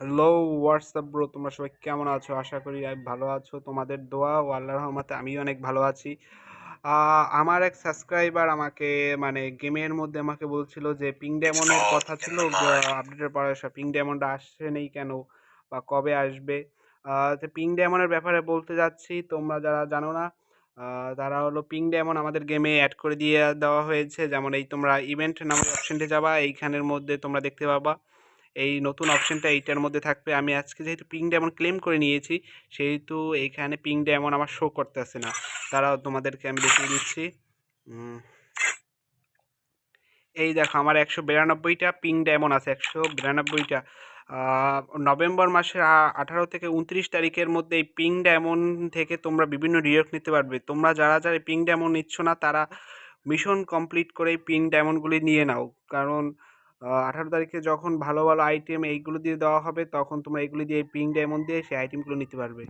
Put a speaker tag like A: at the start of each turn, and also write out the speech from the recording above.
A: Hello WhatsApp bro তোমরা সবাই কেমন আছো? আশা করি ভালো আছো। তোমাদের দোয়া ও আল্লাহ রহমতে আমিও অনেক ভালো আছি। আমার এক সাবস্ক্রাইবার আমাকে মানে গেমের মধ্যে আমাকে বলছিল যে পিং ডেমনের কথা ছিল। আপডেটের পরে সব পিং ডেমনটা আসছে নেই কেন বা কবে আসবে? পিং ডেমনের ব্যাপারে বলতে যাচ্ছি। তোমরা যারা জানো না তারা হলো পিং ডেমন আমাদের গেমে অ্যাড করে দিয়ে দেওয়া হয়েছে। যেমন এই তোমরা ইভেন্ট নামের অপশনটি যাবা, এইখানের মধ্যে তোমরা দেখতে পাবা। এই নতুন অপশনটা এইটার মধ্যে থাকবে। আমি আজকে যেহেতু পিং ডেমন ক্লেম করে নিয়েছি, সেহেতু এইখানে পিং ডেমন আমার শো করতেছে না। তারাও তোমাদেরকে আমি দেখিয়ে দিচ্ছি। এই দেখো, আমার একশো বিরানব্বইটা পিং ডেমন আছে, একশো বিরানব্বইটা। নভেম্বর মাসের আঠারো থেকে উনত্রিশ তারিখের মধ্যে এই পিং ডেমন থেকে তোমরা বিভিন্ন রিওয়ার্ড নিতে পারবে। তোমরা যারা যারা পিং ডেমন নিচ্ছ না, তারা মিশন কমপ্লিট করে এই পিং ডেমনগুলি নিয়ে নাও। কারণ আঠারো তারিখে যখন ভালো ভালো আইটেম এইগুলো দিয়ে দেওয়া হবে, তখন তোমরা এইগুলো দিয়ে পিং ডায়মন্ড দিয়ে সেই আইটেমগুলো নিতে পারবে।